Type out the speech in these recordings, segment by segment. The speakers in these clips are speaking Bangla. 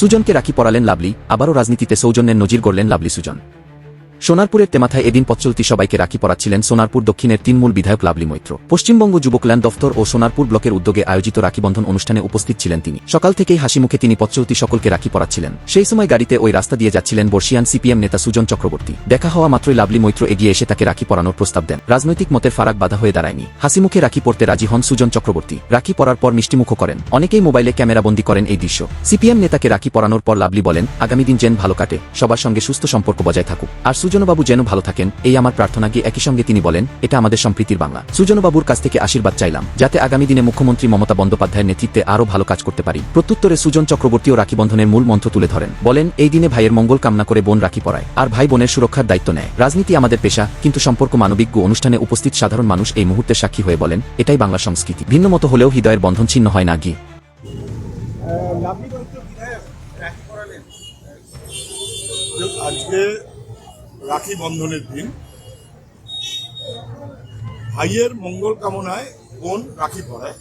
সুজনকে রাখি পড়ালেন লাভলি আবারও রাজনীতিতে সৌজন্যের নজির গড়লেন লাভলি সুজন। সোনারপুরের তেমাথায় এদিন পথচলতি সবাইকে রাখি পড়াচ্ছিলেন সোনারপুর দক্ষিণের তিনমূল বিধায়ক লাভলি মৈত্র। পশ্চিমবঙ্গ যুবকল্যাণ দফতর ও সোনারপুর ব্লকের উদ্যোগে আয়োজিত রাখিবন্ধন অনুষ্ঠানে উপস্থিত ছিলেন তিনি। সকাল থেকেই হাসি মুখে তিনি পথচলতি সকলকে রাখি পড়াচ্ছিলেন সেই সময় গাড়িতে ওই রাস্তা দিয়ে যাচ্ছিলেন বর্ষিয়ান সিপিএম নেতা সুজন চক্রবর্তী। দেখা হওয়া মাত্রই লাভলি মৈত্র এগিয়ে এসে তাকে রাখি পরানোর প্রস্তাব দেন। রাজনৈতিক মতের ফারাক বাধা হয়ে দাঁড়ায়নি। হাসি মুখে রাখি পড়তে রাজি হন সুজন চক্রবর্তী। রাখি পরার পর মিষ্টিমুখ করেন। অনেকেই মোবাইলে ক্যামেরাবন্দি করেন এই দৃশ্য। সিপিএম নেতাকে রাখি পরানোর পর লাভলি বলেন, আগামী দিন যেন ভালো কাটে। সবার সঙ্গে সুস্থ সম্পর্ক বজায় থাকুক। আর সুজনবাবু যেন ভালো থাকেন এই আমার প্রার্থনা গিয়ে একই সঙ্গে তিনি বলেন এটা আমাদের সম্প্রীতির বাংলা। সুজনবাবুর কাছ থেকে আশীর্বাদ চাইলাম যাতে আগামী দিনে মুখ্যমন্ত্রী মমতা বন্দ্যোপাধ্যায়ের নেতৃত্বে আরও ভালো কাজ করতে পারি। প্রত্যুত্তরে সুজন চক্রবর্তীও রাখি বন্ধনের মূল মন্ত্র তুলে ধরেন বলেন এই দিনে ভাইয়ের মঙ্গল কামনা করে বোন রাখি পড়ায় আর ভাই বোনের সুরক্ষার দায়িত্ব নেয়। রাজনীতি আমাদের পেশা কিন্তু সম্পর্ক মানবিজ্ঞ অনুষ্ঠানে উপস্থিত সাধারণ মানুষ এই মুহূর্তে সাক্ষী হয়ে বলেন এটাই বাংলা সংস্কৃতি। ভিন্ন মতো হলেও হৃদয়ের বন্ধন ছিন্ন হয় না গিয়ে। আজকে রাখি বন্ধনের দিন। ভাইয়ের মঙ্গল কামনায় বোন রাখি পড়ায়।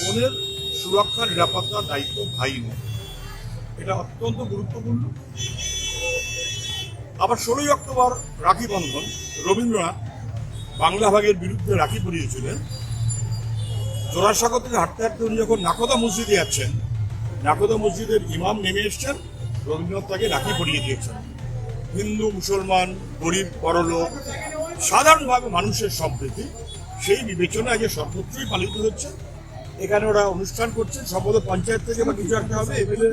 বোনের সুরক্ষা নিরাপত্তার দায়িত্ব ভাই নেয়। এটা অত্যন্ত গুরুত্বপূর্ণ। আবার ষোলোই অক্টোবর রাখি বন্ধন। রবীন্দ্রনাথ বাংলা ভাগের বিরুদ্ধে রাখি পরিয়েছিলেন। জোড়াসাগর থেকে হাঁটতে হাঁটতে উনি যখন নাকোদা মসজিদে যাচ্ছেন, নাকোদা মসজিদের ইমাম নেমে এসছেন, রবীন্দ্রনাথ তাকে রাখি পরিয়ে দিয়েছেন। হিন্দু মুসলমান গরিব বড়লোক সাধারণভাবে মানুষের সম্প্রীতি সেই বিবেচনায় যে সর্বত্রই পালিত হচ্ছে এখানে ওরা অনুষ্ঠান করছেন সম্ভবত পঞ্চায়েত থেকে বা কিছু একটা হবে এমএলএ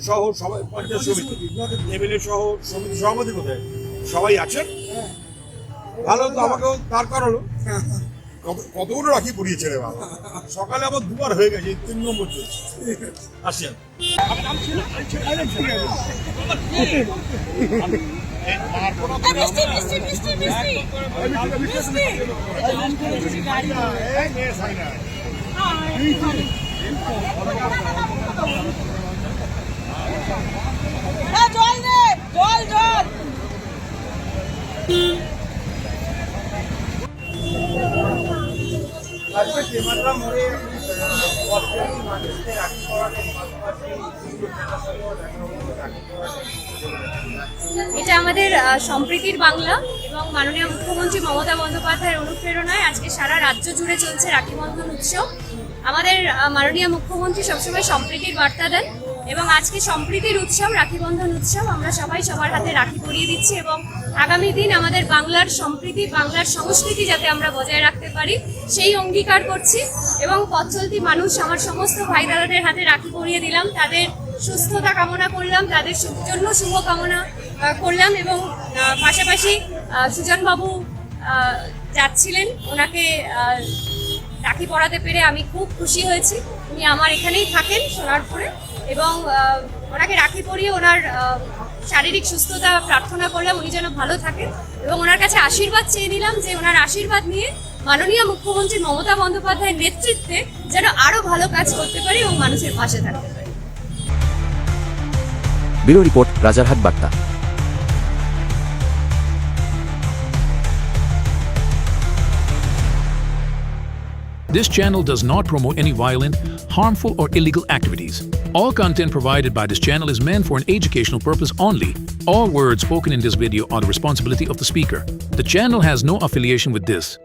সহ সবাই পঞ্চায়েত সমিতি এমএলএ সহ সমিতি সভাপতি কোথায়? সবাই আছেন? ভালো তো আমাকেও তার কারণ কত- কতগুলো রাখি পড়িয়েছে রে বাবা সকালে আবার দুবার হয়ে গেছে তিন নম্বর চলছে। আসেন হ্যাঁ জল রে জল জল এটা আমাদের সম্প্রীতির বাংলা এবং মাননীয় মুখ্যমন্ত্রী মমতা বন্দ্যোপাধ্যায়ের অনুপ্রেরণায় আজকে সারা রাজ্য জুড়ে চলছে রাখি বন্ধন উৎসব। আমাদের মাননীয় মুখ্যমন্ত্রী সবসময় সম্প্রীতির বার্তা দেন এবং আজকে সম্প্রীতির উৎসব, রাখি বন্ধন উৎসব, আমরা সবাই সবার হাতে রাখি পরিয়ে দিচ্ছি এবং আগামী দিন আমাদের বাংলার সম্প্রীতি, বাংলার সংস্কৃতি যাতে আমরা বজায় রাখতে পারি, সেই অঙ্গীকার করছি এবং পথ চলতি মানুষ আমার সমস্ত ভাই দাদাদের হাতে রাখি পরিয়ে দিলাম, তাদের সুস্থতা কামনা করলাম, তাদের জন্য শুভ কামনা করলাম এবং পাশাপাশি সুজনবাবু যাচ্ছিলেন, ওনাকে রাখি পরাতে পেরে আমি খুব খুশি হয়েছি। উনি আমার এখানেই থাকেন সোনারপুরে এবং ওনাকে রাখি পরিয়ে ওনার শারীরিক সুস্থতা প্রার্থনা করলাম, উনি যেন ভালো থাকেন। এবং ওনার কাছে আশীর্বাদ চেয়ে নিলাম যে ওনার আশীর্বাদ নিয়ে মাননীয় মুখ্যমন্ত্রী মমতা বন্দ্যোপাধ্যায়ের নেতৃত্বে যেন আরও ভালো কাজ করতে পারি এবং মানুষের পাশে থাকতে পারি। রাজারহাট বার্তা। This channel does not promote any violent, harmful, or illegal activities. All content provided by this channel is meant for an educational purpose only. All words spoken in this video are the responsibility of the speaker. The channel has no affiliation with this.